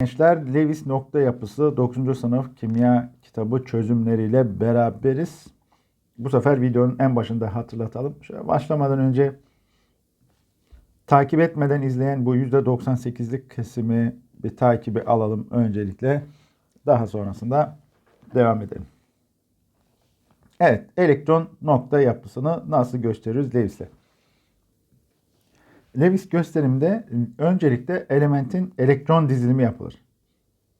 Gençler Lewis nokta yapısı 9. sınıf kimya kitabı çözümleriyle beraberiz. Bu sefer videonun en başında hatırlatalım. Şöyle başlamadan önce takip etmeden izleyen bu %98'lik kesimi bir takibi alalım öncelikle. Daha sonrasında devam edelim. Evet, elektron nokta yapısını nasıl gösteriyoruz Lewis'le? Lewis gösterimde öncelikle elementin elektron dizilimi yapılır.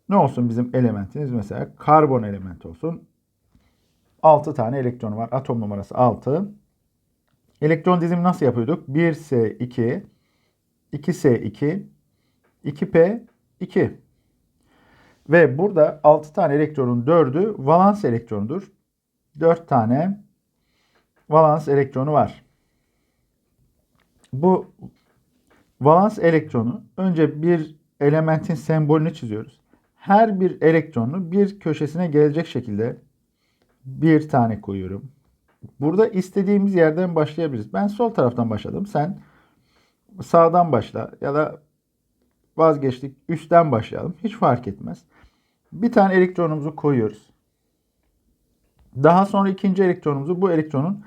Ne olsun bizim elementimiz? Mesela karbon elementi olsun. 6 tane elektronu var. Atom numarası 6. Elektron dizilimi nasıl yapıyorduk? 1S2, 2S2, 2P2. Ve burada 6 tane elektronun 4'ü valans elektronudur. 4 tane valans elektronu var. Bu valans elektronu önce bir elementin sembolünü çiziyoruz. Her bir elektronu bir köşesine gelecek şekilde bir tane koyuyorum. Burada istediğimiz yerden başlayabiliriz. Ben sol taraftan başladım. Sen sağdan başla ya da vazgeçtik üstten başlayalım. Hiç fark etmez. Bir tane elektronumuzu koyuyoruz. Daha sonra ikinci elektronumuzu bu elektronun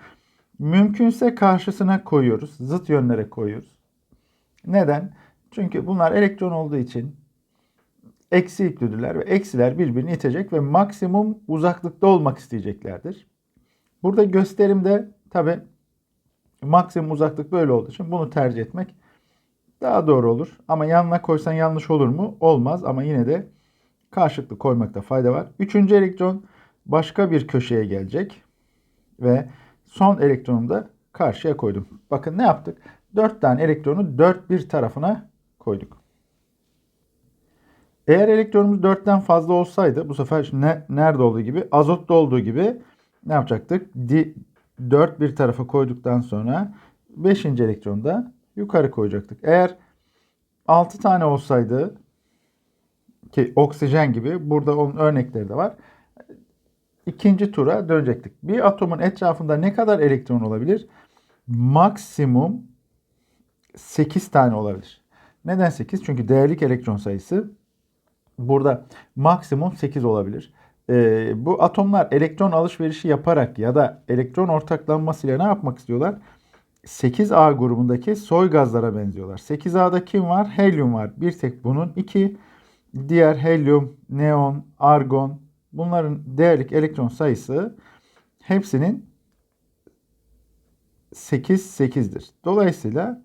mümkünse karşısına koyuyoruz. Zıt yönlere koyuyoruz. Neden? Çünkü bunlar elektron olduğu için eksi yüklüdürler ve eksiler birbirini itecek ve maksimum uzaklıkta olmak isteyeceklerdir. Burada gösterimde tabi maksimum uzaklık böyle olduğu için bunu tercih etmek daha doğru olur. Ama yanına koysan yanlış olur mu? Olmaz ama yine de karşılıklı koymakta fayda var. Üçüncü elektron başka bir köşeye gelecek ve son elektronu da karşıya koydum. Bakın ne yaptık? 4 tane elektronu 4 bir tarafına koyduk. Eğer elektronumuz 4'ten fazla olsaydı bu sefer ne, nerede olduğu gibi azotta olduğu gibi ne yapacaktık? Di, 4 bir tarafa koyduktan sonra 5. elektronu da yukarı koyacaktık. Eğer 6 tane olsaydı ki oksijen gibi burada onun örnekleri de var. İkinci tura dönecektik. Bir atomun etrafında ne kadar elektron olabilir? Maksimum 8 tane olabilir. Neden 8? Çünkü değerlik elektron sayısı burada maksimum 8 olabilir. Ee, bu atomlar elektron alışverişi yaparak ya da elektron ortaklanmasıyla ne yapmak istiyorlar? 8A grubundaki soy gazlara benziyorlar. 8A'da kim var? Helyum var. Bir tek bunun. 2 diğer helyum, neon, argon bunların değerlik elektron sayısı hepsinin 8 8'dir. Dolayısıyla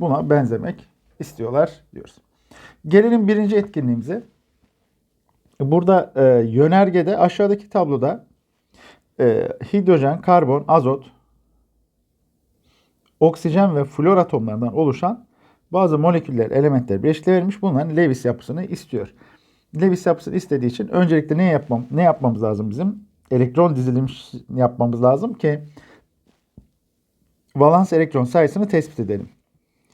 buna benzemek istiyorlar diyoruz. Gelelim birinci etkinliğimize. Burada e, yönergede aşağıdaki tabloda e, hidrojen, karbon, azot, oksijen ve flor atomlarından oluşan bazı moleküller, elementler birleşikliğe verilmiş. Bunların Lewis yapısını istiyor. Lewis yapısını istediği için öncelikle ne yapmam ne yapmamız lazım bizim? Elektron dizilimi yapmamız lazım ki valans elektron sayısını tespit edelim.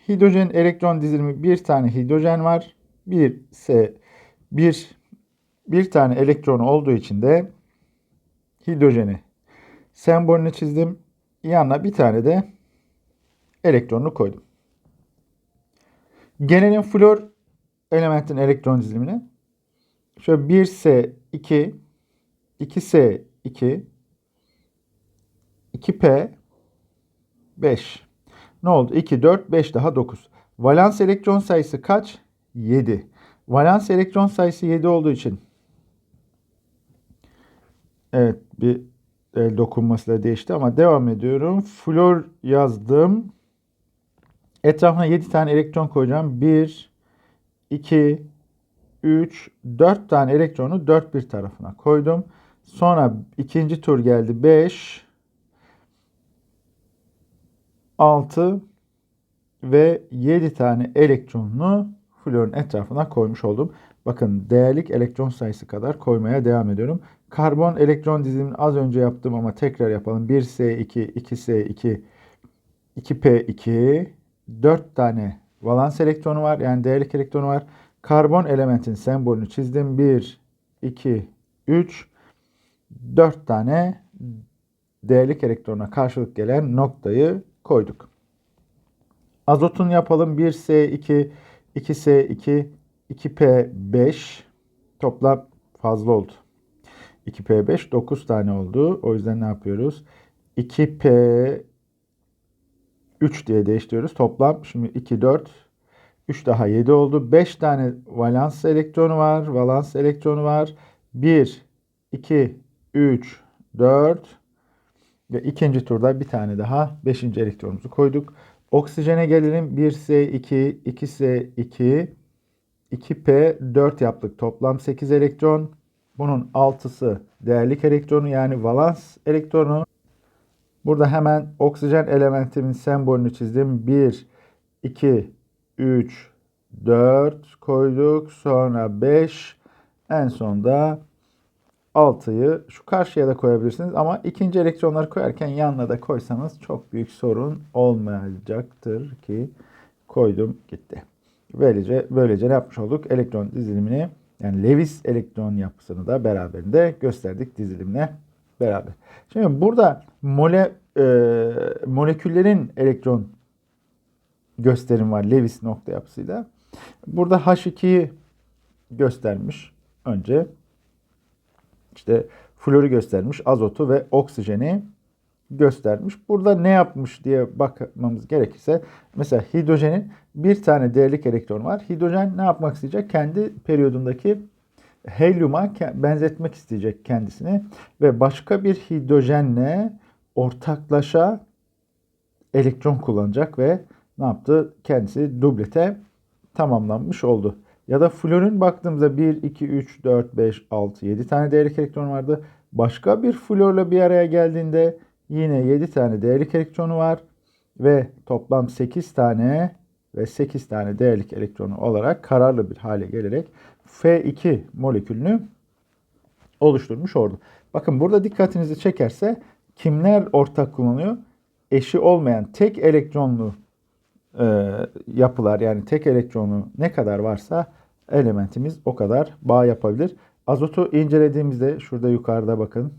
Hidrojen elektron dizilimi bir tane hidrojen var. Bir S bir bir tane elektron olduğu için de hidrojeni sembolünü çizdim. Yanına bir tane de elektronunu koydum. Gelelim flor elementin elektron dizilimine. Şöyle 1S 2 2S 2 2P 5 ne oldu? 2, 4, 5 daha 9. Valans elektron sayısı kaç? 7. Valans elektron sayısı 7 olduğu için evet bir el dokunmasıyla değişti ama devam ediyorum. Flor yazdım. Etrafına 7 tane elektron koyacağım. 1, 2, 3, 4 tane elektronu 4 bir tarafına koydum. Sonra ikinci tur geldi. 5, 6 ve 7 tane elektronunu florun etrafına koymuş oldum. Bakın değerlik elektron sayısı kadar koymaya devam ediyorum. Karbon elektron dizilimini az önce yaptım ama tekrar yapalım. 1S2, 2S2, 2P2, 4 tane valans elektronu var. Yani değerlik elektronu var. Karbon elementin sembolünü çizdim. 1, 2, 3, 4 tane değerlik elektrona karşılık gelen noktayı koyduk. Azotun yapalım. 1S2, 2S2, 2p5 toplam fazla oldu. 2p5 9 tane oldu. O yüzden ne yapıyoruz? 2p 3 diye değiştiriyoruz. Toplam şimdi 2 4 3 daha 7 oldu. 5 tane valans elektronu var. Valans elektronu var. 1 2 3 4 ve ikinci turda bir tane daha 5. elektronumuzu koyduk. Oksijene gelelim. 1S2, 2S2, 2P4 yaptık. Toplam 8 elektron. Bunun 6'sı değerlik elektronu yani valans elektronu. Burada hemen oksijen elementimin sembolünü çizdim. 1, 2, 3, 4 koyduk. Sonra 5. En sonda 6'yı şu karşıya da koyabilirsiniz. Ama ikinci elektronları koyarken yanına da koysanız çok büyük sorun olmayacaktır ki koydum gitti. Böylece, böylece ne yapmış olduk? Elektron dizilimini yani Lewis elektron yapısını da beraberinde gösterdik dizilimle beraber. Şimdi burada mole, e, moleküllerin elektron gösterim var Lewis nokta yapısıyla. Burada H2'yi göstermiş önce. İşte florü göstermiş, azotu ve oksijeni göstermiş. Burada ne yapmış diye bakmamız gerekirse mesela hidrojenin bir tane değerlik elektronu var. Hidrojen ne yapmak isteyecek? Kendi periyodundaki helyuma benzetmek isteyecek kendisini ve başka bir hidrojenle ortaklaşa elektron kullanacak ve ne yaptı? Kendisi dublete tamamlanmış oldu. Ya da florün baktığımızda 1, 2, 3, 4, 5, 6, 7 tane değerlik elektron vardı. Başka bir florla bir araya geldiğinde yine 7 tane değerlik elektronu var. Ve toplam 8 tane ve 8 tane değerlik elektronu olarak kararlı bir hale gelerek F2 molekülünü oluşturmuş oldu. Bakın burada dikkatinizi çekerse kimler ortak kullanıyor? Eşi olmayan tek elektronlu e, yapılar yani tek elektronu ne kadar varsa elementimiz o kadar bağ yapabilir. Azotu incelediğimizde şurada yukarıda bakın.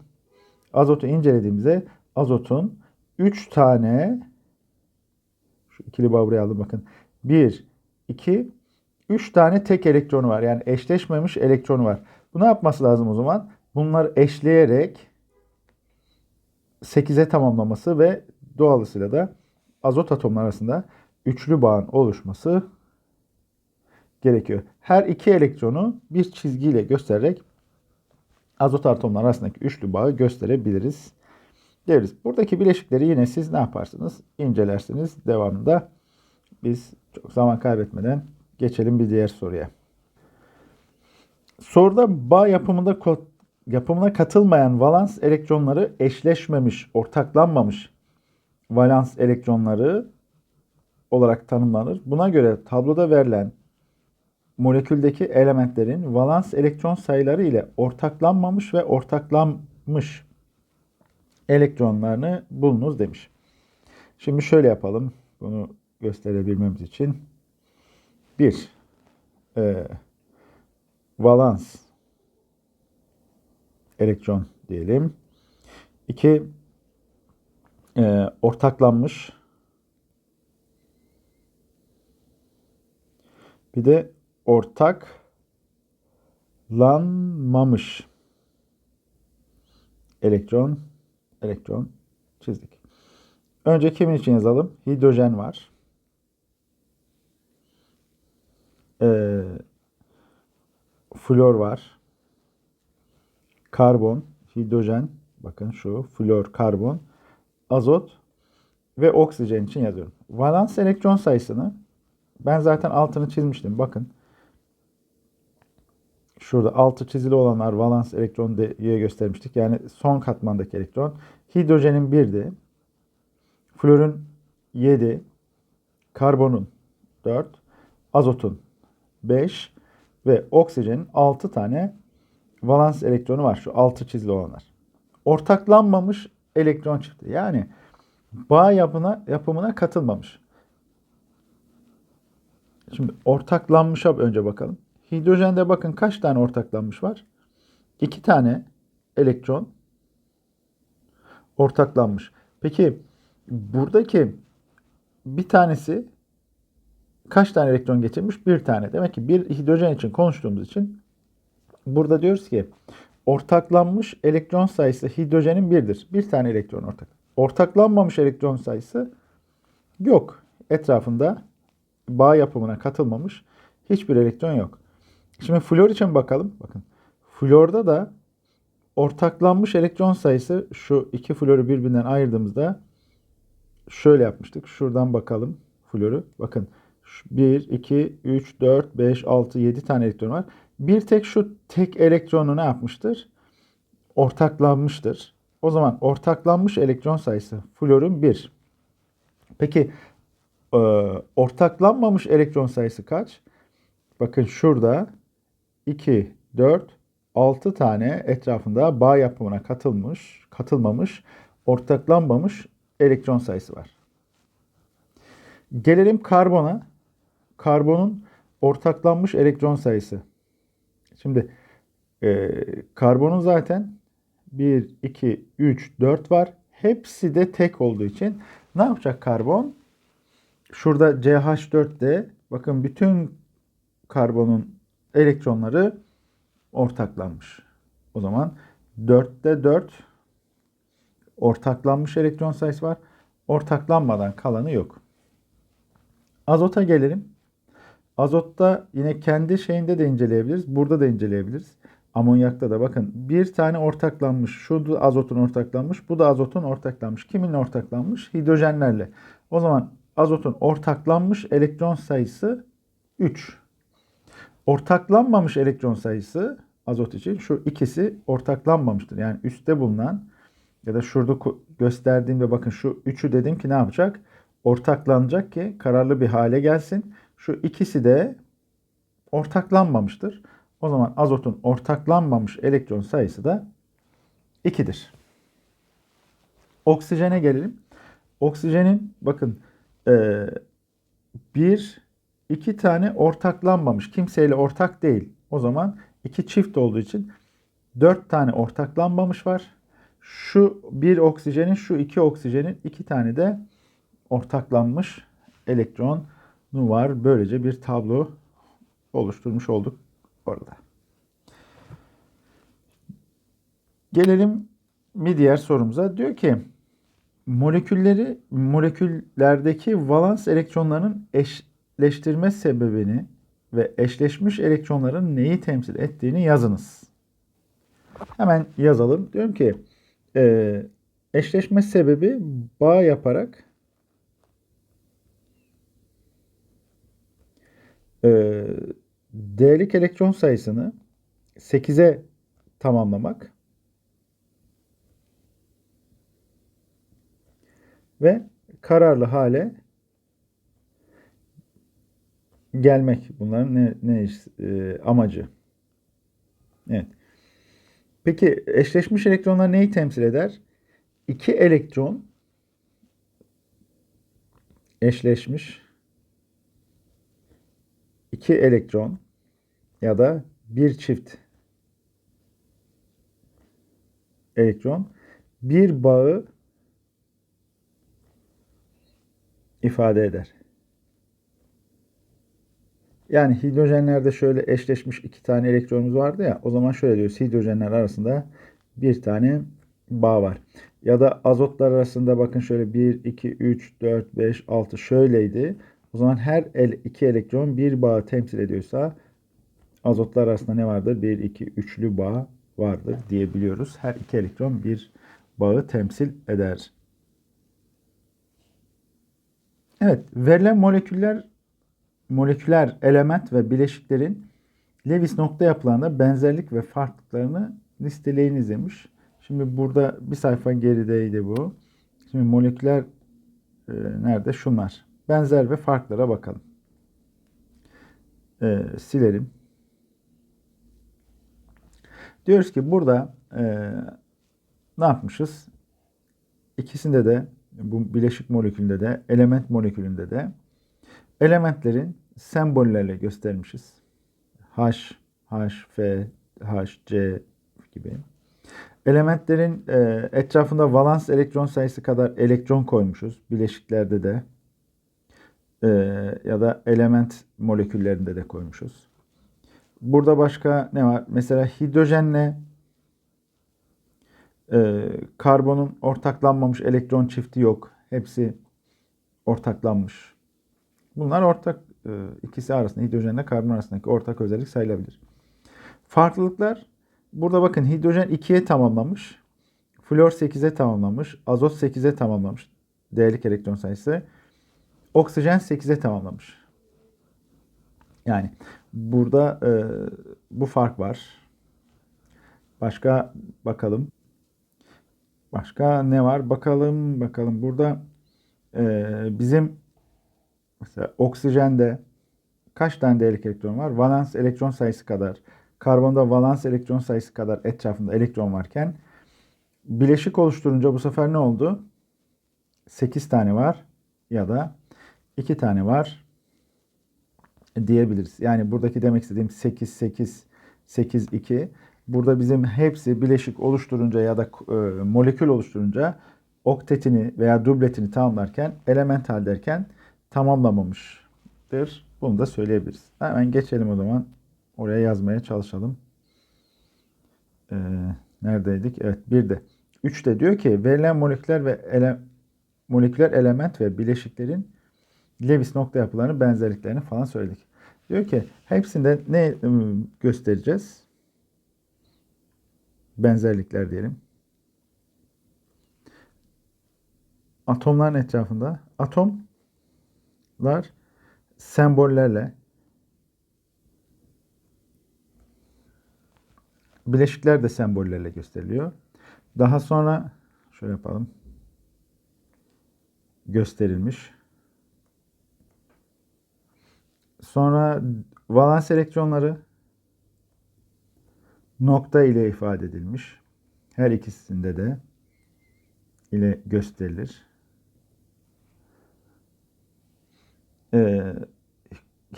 Azotu incelediğimizde azotun 3 tane şu ikili bağ buraya aldım bakın. 1, 2, 3 tane tek elektronu var. Yani eşleşmemiş elektronu var. Bu ne yapması lazım o zaman? Bunları eşleyerek 8'e tamamlaması ve doğalısıyla da azot atomları arasında üçlü bağın oluşması gerekiyor. Her iki elektronu bir çizgiyle göstererek azot atomları arasındaki üçlü bağı gösterebiliriz. Deriz. Buradaki bileşikleri yine siz ne yaparsınız? İncelersiniz. Devamında biz çok zaman kaybetmeden geçelim bir diğer soruya. Soruda bağ yapımında yapımına katılmayan valans elektronları eşleşmemiş, ortaklanmamış valans elektronları olarak tanımlanır. Buna göre tabloda verilen moleküldeki elementlerin valans elektron sayıları ile ortaklanmamış ve ortaklanmış elektronlarını bulunuz demiş. Şimdi şöyle yapalım. Bunu gösterebilmemiz için. Bir, e, valans elektron diyelim. İki, e, ortaklanmış Bir de ortaklanmamış elektron elektron çizdik. Önce kimin için yazalım? Hidrojen var. Ee, flor var. Karbon, hidrojen, bakın şu flor, karbon, azot ve oksijen için yazıyorum. Valans elektron sayısını ben zaten altını çizmiştim. Bakın. Şurada altı çizili olanlar valans elektron diye göstermiştik. Yani son katmandaki elektron. Hidrojenin 1'di. Florun 7. Karbonun 4. Azotun 5. Ve oksijenin 6 tane valans elektronu var. Şu altı çizili olanlar. Ortaklanmamış elektron çıktı. Yani bağ yapına, yapımına katılmamış. Şimdi ortaklanmışa önce bakalım. Hidrojende bakın kaç tane ortaklanmış var? İki tane elektron ortaklanmış. Peki buradaki bir tanesi kaç tane elektron geçirmiş? Bir tane. Demek ki bir hidrojen için konuştuğumuz için burada diyoruz ki ortaklanmış elektron sayısı hidrojenin birdir. Bir tane elektron ortak. Ortaklanmamış elektron sayısı yok. Etrafında bağ yapımına katılmamış hiçbir elektron yok. Şimdi flor için bakalım. Bakın. Florda da ortaklanmış elektron sayısı şu iki floru birbirinden ayırdığımızda şöyle yapmıştık. Şuradan bakalım floru. Bakın 1, 2, 3, 4, 5, 6, 7 tane elektron var. Bir tek şu tek elektronu ne yapmıştır? Ortaklanmıştır. O zaman ortaklanmış elektron sayısı florun 1. Peki e, ortaklanmamış elektron sayısı kaç? Bakın şurada 2, 4, 6 tane etrafında bağ yapımına katılmış, katılmamış, ortaklanmamış elektron sayısı var. Gelelim karbona. Karbonun ortaklanmış elektron sayısı. Şimdi e, karbonun zaten 1, 2, 3, 4 var. Hepsi de tek olduğu için ne yapacak karbon? Şurada CH4'te bakın bütün karbonun elektronları ortaklanmış. O zaman 4'te 4 ortaklanmış elektron sayısı var. Ortaklanmadan kalanı yok. Azota gelelim. Azotta yine kendi şeyinde de inceleyebiliriz. Burada da inceleyebiliriz. Amonyakta da bakın bir tane ortaklanmış. Şu da azotun ortaklanmış. Bu da azotun ortaklanmış. Kiminle ortaklanmış? Hidrojenlerle. O zaman azotun ortaklanmış elektron sayısı 3. Ortaklanmamış elektron sayısı azot için şu ikisi ortaklanmamıştır. Yani üstte bulunan ya da şurada gösterdiğim ve bakın şu üçü dedim ki ne yapacak? Ortaklanacak ki kararlı bir hale gelsin. Şu ikisi de ortaklanmamıştır. O zaman azotun ortaklanmamış elektron sayısı da 2'dir. Oksijene gelelim. Oksijenin bakın e, bir iki tane ortaklanmamış. Kimseyle ortak değil. O zaman iki çift olduğu için dört tane ortaklanmamış var. Şu bir oksijenin, şu iki oksijenin iki tane de ortaklanmış elektronu var. Böylece bir tablo oluşturmuş olduk orada. Gelelim bir diğer sorumuza. Diyor ki molekülleri moleküllerdeki valans elektronlarının eşleştirme sebebini ve eşleşmiş elektronların neyi temsil ettiğini yazınız. Hemen yazalım. Diyorum ki e, eşleşme sebebi bağ yaparak e, D'lik elektron sayısını 8'e tamamlamak ve kararlı hale gelmek. Bunların ne, ne e, amacı? Evet. Peki eşleşmiş elektronlar neyi temsil eder? İki elektron eşleşmiş iki elektron ya da bir çift elektron bir bağı ifade eder. Yani hidrojenlerde şöyle eşleşmiş iki tane elektronumuz vardı ya. O zaman şöyle diyoruz. Hidrojenler arasında bir tane bağ var. Ya da azotlar arasında bakın şöyle 1, 2, 3, 4, 5, 6 şöyleydi. O zaman her el, iki elektron bir bağ temsil ediyorsa azotlar arasında ne vardır? 1, 2, üçlü bağ vardır diyebiliyoruz. Her iki elektron bir bağı temsil eder. Evet, verilen moleküller moleküler element ve bileşiklerin Lewis nokta yapılarında benzerlik ve farklılıklarını listeleyiniz demiş. Şimdi burada bir sayfa gerideydi bu. Şimdi moleküler e, nerede? Şunlar. Benzer ve farklara bakalım. E, silelim. Diyoruz ki burada e, ne yapmışız? İkisinde de bu bileşik molekülünde de element molekülünde de elementlerin sembollerle göstermişiz. H, H, F, H, C gibi. Elementlerin e, etrafında valans elektron sayısı kadar elektron koymuşuz. Bileşiklerde de. Ee, ya da element moleküllerinde de koymuşuz. Burada başka ne var? Mesela hidrojenle e, karbonun ortaklanmamış elektron çifti yok. Hepsi ortaklanmış. Bunlar ortak e, ikisi arasında hidrojenle karbon arasındaki ortak özellik sayılabilir. Farklılıklar burada bakın hidrojen 2'ye tamamlamış. Flor 8'e tamamlamış. Azot 8'e tamamlamış. Değerlik elektron sayısı. Oksijen 8'e tamamlamış. Yani burada e, bu fark var. Başka bakalım. Başka ne var? Bakalım bakalım. Burada e, bizim mesela oksijende kaç tane değerlik elektron var? Valans elektron sayısı kadar. Karbonda valans elektron sayısı kadar etrafında elektron varken bileşik oluşturunca bu sefer ne oldu? 8 tane var ya da 2 tane var diyebiliriz. Yani buradaki demek istediğim 8 8 8 2 burada bizim hepsi bileşik oluşturunca ya da e, molekül oluşturunca oktetini veya dubletini tamamlarken element haldeyken tamamlamamıştır. Bunu da söyleyebiliriz. Hemen geçelim o zaman. Oraya yazmaya çalışalım. Ee, neredeydik? Evet bir de. 3 de diyor ki verilen moleküler ve ele, moleküler element ve bileşiklerin Lewis nokta yapılarını benzerliklerini falan söyledik. Diyor ki hepsinde ne ıı, göstereceğiz? Benzerlikler diyelim. Atomların etrafında atomlar sembollerle bileşikler de sembollerle gösteriliyor. Daha sonra şöyle yapalım. Gösterilmiş. Sonra valans elektronları nokta ile ifade edilmiş. Her ikisinde de ile gösterilir. Ee,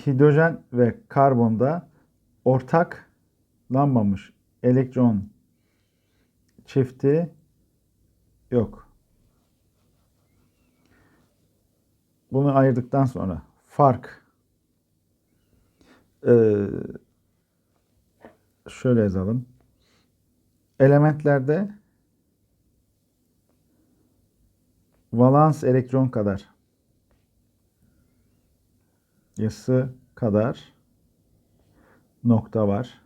hidrojen ve karbonda ortaklanmamış elektron çifti yok. Bunu ayırdıktan sonra fark ee, şöyle yazalım. Elementlerde valans elektron kadar yası kadar nokta var.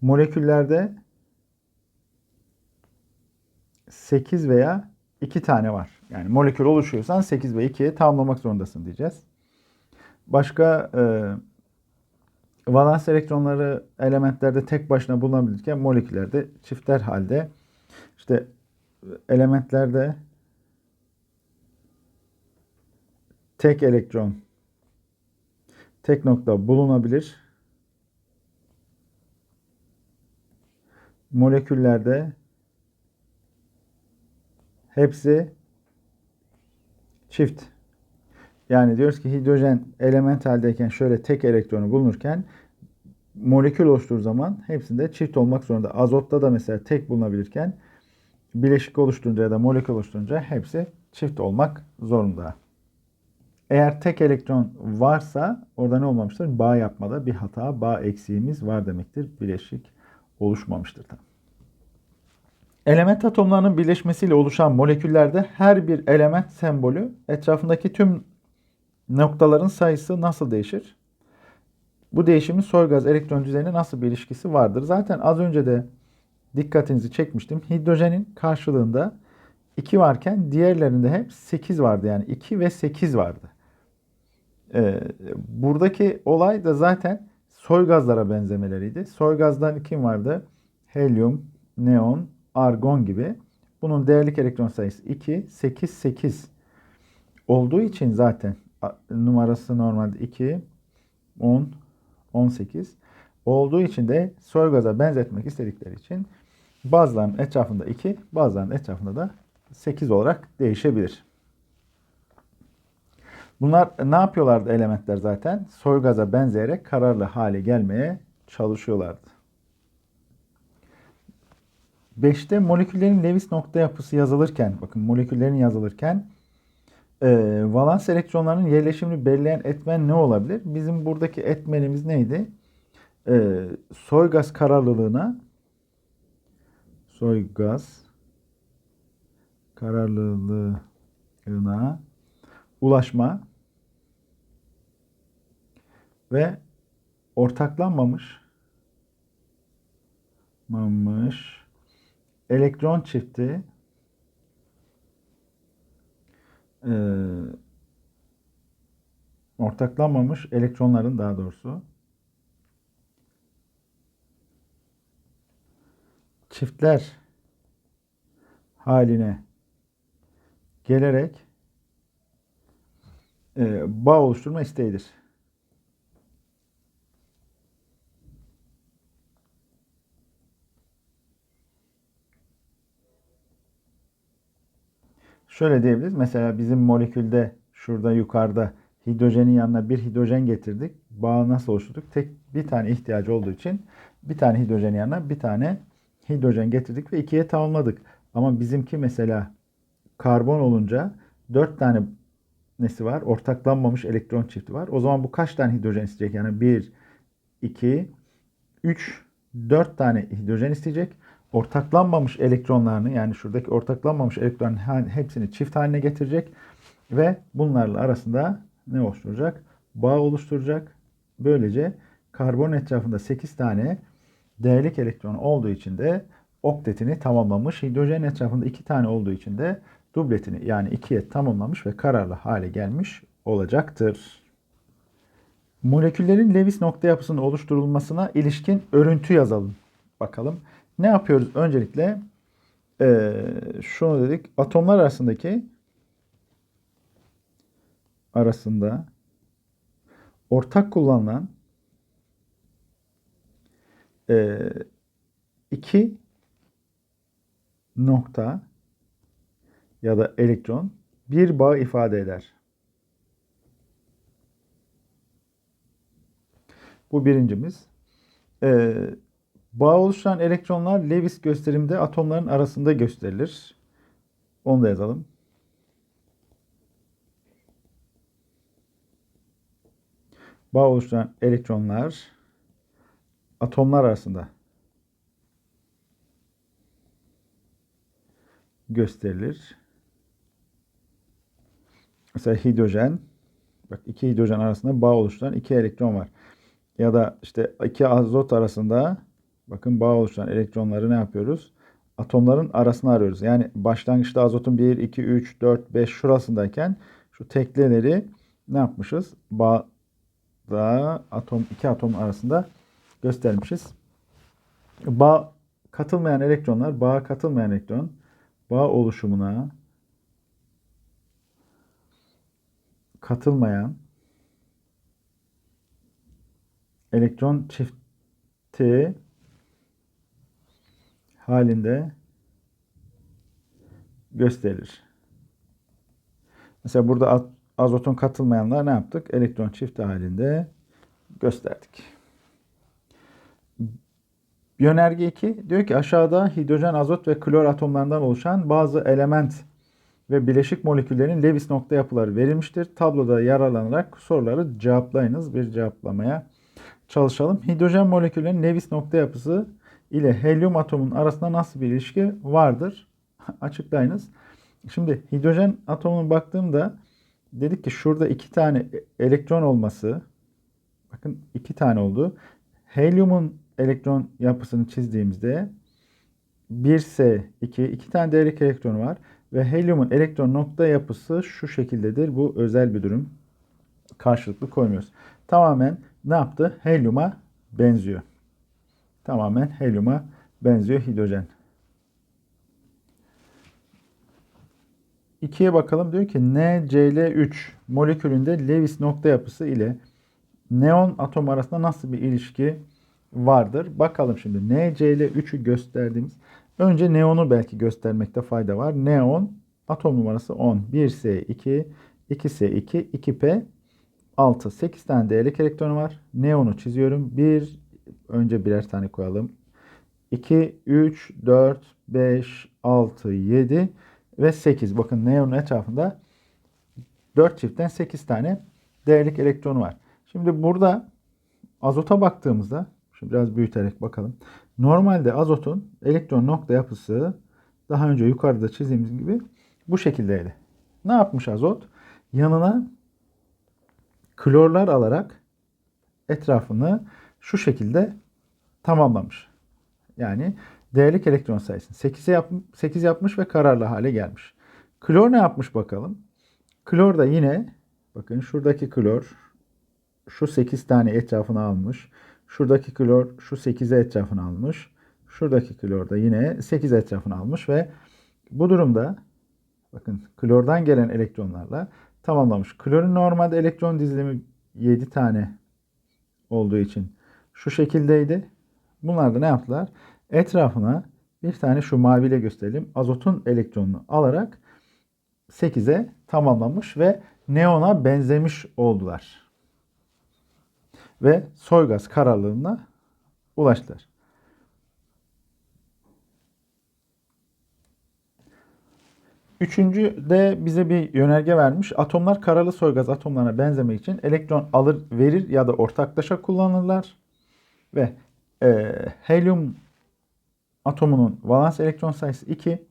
Moleküllerde 8 veya 2 tane var. Yani molekül oluşuyorsan 8 ve 2'ye tamamlamak zorundasın diyeceğiz. Başka e, valans elektronları elementlerde tek başına bulunabilirken moleküllerde çiftler halde işte elementlerde tek elektron tek nokta bulunabilir. Moleküllerde hepsi çift. Yani diyoruz ki hidrojen element haldeyken şöyle tek elektronu bulunurken molekül oluşturduğu zaman hepsinde çift olmak zorunda. Azotta da mesela tek bulunabilirken bileşik oluşturunca ya da molekül oluşturunca hepsi çift olmak zorunda. Eğer tek elektron varsa orada ne olmamıştır? Bağ yapmada bir hata, bağ eksiğimiz var demektir. Bileşik oluşmamıştır. Element atomlarının birleşmesiyle oluşan moleküllerde her bir element sembolü etrafındaki tüm noktaların sayısı nasıl değişir? Bu değişimin soy gaz elektron düzeyine nasıl bir ilişkisi vardır? Zaten az önce de dikkatinizi çekmiştim. Hidrojenin karşılığında 2 varken diğerlerinde hep 8 vardı. Yani 2 ve 8 vardı. Ee, buradaki olay da zaten soy gazlara benzemeleriydi. Soy gazdan kim vardı? Helyum, neon, argon gibi. Bunun değerlik elektron sayısı 2, 8, 8 olduğu için zaten numarası normalde 2, 10, 18 olduğu için de soy gaza benzetmek istedikleri için bazılarının etrafında 2, bazılarının etrafında da 8 olarak değişebilir. Bunlar ne yapıyorlardı elementler zaten? Soy gaza benzeyerek kararlı hale gelmeye çalışıyorlardı. 5'te moleküllerin Lewis nokta yapısı yazılırken, bakın moleküllerin yazılırken Ee, valans elektronlarının yerleşimini belirleyen etmen ne olabilir? Bizim buradaki etmenimiz neydi? Ee, soy gaz kararlılığına soy gaz kararlılığına ulaşma ve ortaklanmamış mamış elektron çifti e, ortaklanmamış elektronların daha doğrusu çiftler haline gelerek e, bağ oluşturma isteğidir. Şöyle diyebiliriz. Mesela bizim molekülde şurada yukarıda hidrojenin yanına bir hidrojen getirdik. Bağı nasıl oluşturduk? Tek bir tane ihtiyacı olduğu için bir tane hidrojenin yanına bir tane hidrojen getirdik ve ikiye tamamladık. Ama bizimki mesela karbon olunca dört tane nesi var? Ortaklanmamış elektron çifti var. O zaman bu kaç tane hidrojen isteyecek? Yani 1, 2, 3, 4 tane hidrojen isteyecek. Ortaklanmamış elektronlarını yani şuradaki ortaklanmamış elektronların hepsini çift haline getirecek. Ve bunlarla arasında ne oluşturacak? Bağ oluşturacak. Böylece karbon etrafında 8 tane D'lik elektron olduğu için de oktetini tamamlamış. Hidrojen etrafında 2 tane olduğu için de dubletini yani ikiye tamamlamış ve kararlı hale gelmiş olacaktır. Moleküllerin Lewis nokta yapısının oluşturulmasına ilişkin örüntü yazalım. Bakalım. Ne yapıyoruz? Öncelikle ee, şunu dedik. Atomlar arasındaki arasında ortak kullanılan e, iki nokta ya da elektron bir bağ ifade eder. Bu birincimiz. Ee, bağ oluşturan elektronlar Lewis gösterimde atomların arasında gösterilir. Onu da yazalım. Bağ oluşturan elektronlar atomlar arasında gösterilir. Mesela hidrojen bak iki hidrojen arasında bağ oluşturan iki elektron var. Ya da işte iki azot arasında bakın bağ oluşturan elektronları ne yapıyoruz? Atomların arasını arıyoruz. Yani başlangıçta azotun 1, 2, 3, 4, 5 şurasındayken şu tekleleri ne yapmışız? Bağda atom iki atom arasında göstermişiz. Bağ katılmayan elektronlar, bağa katılmayan elektron bağ oluşumuna katılmayan elektron çifti halinde gösterir. Mesela burada azotun katılmayanlar ne yaptık? Elektron çifti halinde gösterdik. Yönerge 2 diyor ki aşağıda hidrojen, azot ve klor atomlarından oluşan bazı element ve bileşik moleküllerin Lewis nokta yapıları verilmiştir. Tabloda yararlanarak soruları cevaplayınız. Bir cevaplamaya çalışalım. Hidrojen moleküllerinin Lewis nokta yapısı ile helyum atomunun arasında nasıl bir ilişki vardır? Açıklayınız. Şimdi hidrojen atomunun baktığımda dedik ki şurada iki tane elektron olması bakın iki tane oldu. Helyumun elektron yapısını çizdiğimizde 1S2 iki tane değerlik elektron var ve helyumun elektron nokta yapısı şu şekildedir. Bu özel bir durum. Karşılıklı koymuyoruz. Tamamen ne yaptı? Helyuma benziyor. Tamamen helyuma benziyor hidrojen. İkiye bakalım. Diyor ki NCl3 molekülünde Lewis nokta yapısı ile neon atom arasında nasıl bir ilişki vardır. Bakalım şimdi NCl3'ü gösterdiğimiz önce neonu belki göstermekte fayda var. Neon atom numarası 10. 1S2, 2S2, 2P 6. 8 tane değerlik elektronu var. Neonu çiziyorum. 1 önce birer tane koyalım. 2, 3, 4, 5, 6, 7 ve 8. Bakın neonun etrafında 4 çiftten 8 tane değerlik elektronu var. Şimdi burada azota baktığımızda şimdi biraz büyüterek bakalım. Normalde azotun elektron nokta yapısı daha önce yukarıda çizdiğimiz gibi bu şekildeydi. Ne yapmış azot? Yanına klorlar alarak etrafını şu şekilde tamamlamış. Yani değerlik elektron sayısını 8'e yap 8 yapmış ve kararlı hale gelmiş. Klor ne yapmış bakalım? Klor da yine bakın şuradaki klor şu 8 tane etrafını almış. Şuradaki klor şu 8'e etrafını almış. Şuradaki klor da yine 8 etrafını almış ve bu durumda bakın klordan gelen elektronlarla tamamlamış. Klorun normalde elektron dizilimi 7 tane olduğu için şu şekildeydi. Bunlar da ne yaptılar? Etrafına bir tane şu maviyle gösterelim. Azotun elektronunu alarak 8'e tamamlamış ve neona benzemiş oldular. Ve soy gaz kararlılığına ulaştılar. Üçüncü de bize bir yönerge vermiş. Atomlar karalı soygaz atomlarına benzemek için elektron alır, verir ya da ortaklaşa kullanırlar. Ve e, helyum atomunun valans elektron sayısı 2.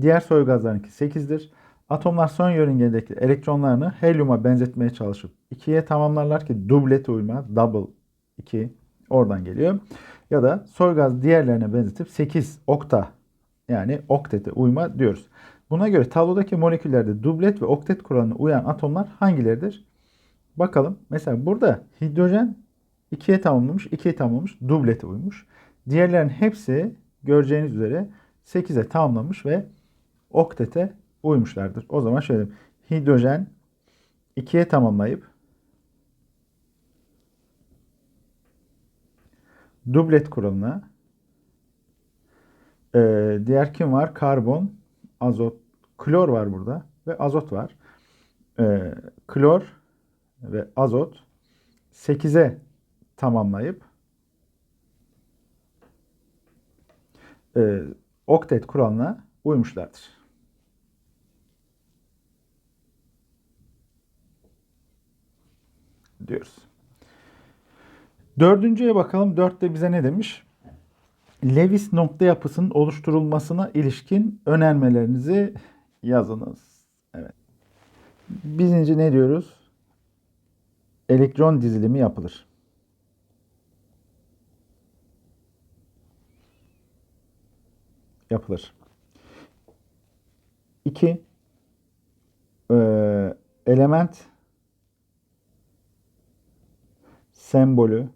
Diğer soygazlarınki 8'dir. Atomlar son yörüngedeki elektronlarını helyuma benzetmeye çalışıp 2'ye tamamlarlar ki dublete uyma, double 2 oradan geliyor. Ya da soygaz diğerlerine benzetip 8 okta yani oktete uyma diyoruz. Buna göre tablodaki moleküllerde dublet ve oktet kuralına uyan atomlar hangileridir? Bakalım. Mesela burada hidrojen 2'ye tamamlamış, 2'ye tamamlamış, dublete uymuş. Diğerlerin hepsi göreceğiniz üzere 8'e tamamlamış ve oktete uymuşlardır. O zaman şöyle hidrojen 2'ye tamamlayıp dublet kuralına ee, diğer kim var? Karbon, azot, klor var burada ve azot var. Ee, klor ve azot 8'e tamamlayıp e, oktet kuralına uymuşlardır. diyoruz. Dördüncüye bakalım. Dörtte bize ne demiş? Lewis nokta yapısının oluşturulmasına ilişkin önermelerinizi yazınız. Evet. Birinci ne diyoruz? Elektron dizilimi yapılır. Yapılır. İki, element sembolü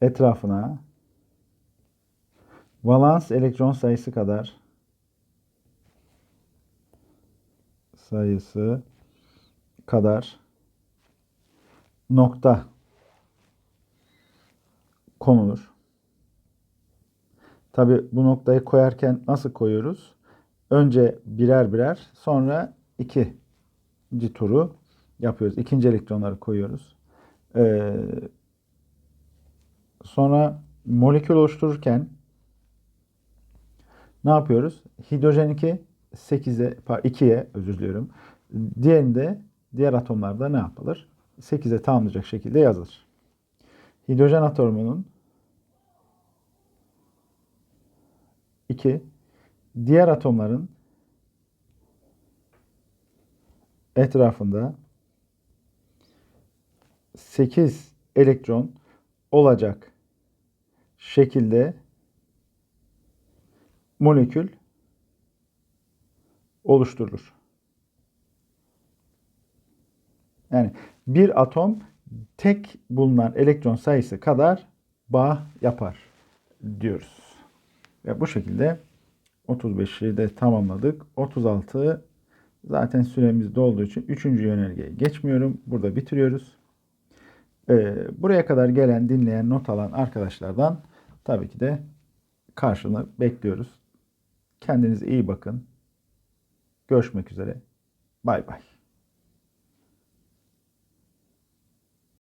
etrafına valans elektron sayısı kadar sayısı kadar nokta konulur. Tabi bu noktayı koyarken nasıl koyuyoruz? Önce birer birer sonra iki turu yapıyoruz. İkinci elektronları koyuyoruz. Ee, sonra molekül oluştururken ne yapıyoruz? Hidrojen 2 8'e 2'ye özür diliyorum. Diğerinde diğer atomlarda ne yapılır? 8'e tamamlayacak şekilde yazılır. Hidrojen atomunun 2 diğer atomların etrafında 8 elektron olacak şekilde molekül oluşturulur. Yani bir atom tek bulunan elektron sayısı kadar bağ yapar diyoruz. Ve bu şekilde 35'i de tamamladık. 36 zaten süremiz dolduğu için 3. yönergeye geçmiyorum. Burada bitiriyoruz. Ee, buraya kadar gelen, dinleyen, not alan arkadaşlardan tabii ki de karşılığını bekliyoruz. Kendinize iyi bakın. Görüşmek üzere. Bay bay.